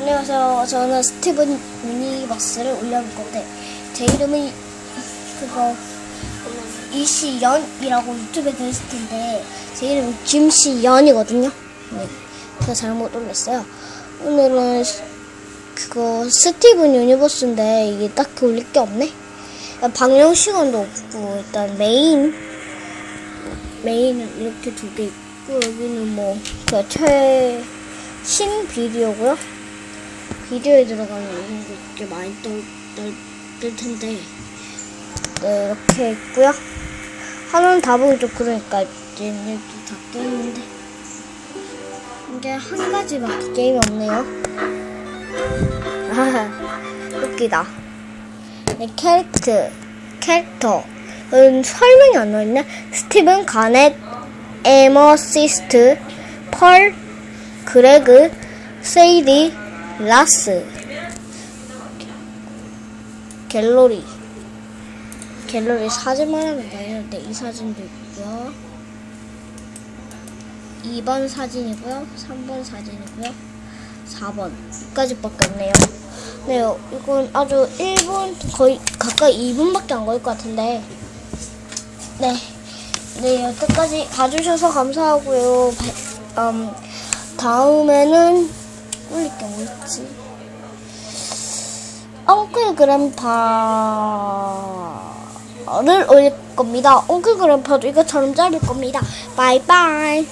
안녕하세요. 저는 스티븐 유니버스를 올려볼 건데 제 이름이 그거 이시연이라고 유튜브에 들었을 텐데 제 이름은 김시연이거든요. 네, 제가 잘못 올렸어요. 오늘은 스- 그거 스티븐 유니버스인데 이게 딱히 올릴 게 없네. 방영 시간도 없고 일단 메인 메인은 이렇게 두 개 있고 여기는 뭐 그냥 최신 비디오고요. 비디오에 들어가면 이런 게 이렇게 많이 뜰, 뜰, 뜰 텐데 네 이렇게 있고요. 하나는 다 보기 좀 그러니까 이렇게 다 게임인데 이게 한 가지밖에 게임이 없네요. 아 웃기다. 네, 캐릭터, 캐릭터. 음, 설명이 안 나있네. 스티븐 가넷, 에머시스트, 펄, 그레그, 세이디, 라스. 갤러리. 갤러리 사진만 하면 되는데 이 사진도 있고요. 2번 사진이고요. 3번 사진이고요. 4번. 여기까지 밖에 없네요. 네, 이건 아주 1분, 거의 가까이 2분밖에 안 걸릴 것 같은데. 네. 네, 여태까지 봐주셔서 감사하고요. 바- 음, 다음에는 올릴 게 뭐 있지? 엉클 그램파를 올릴 겁니다. 엉클 그램파도 이것처럼 자를 겁니다. 바이바이.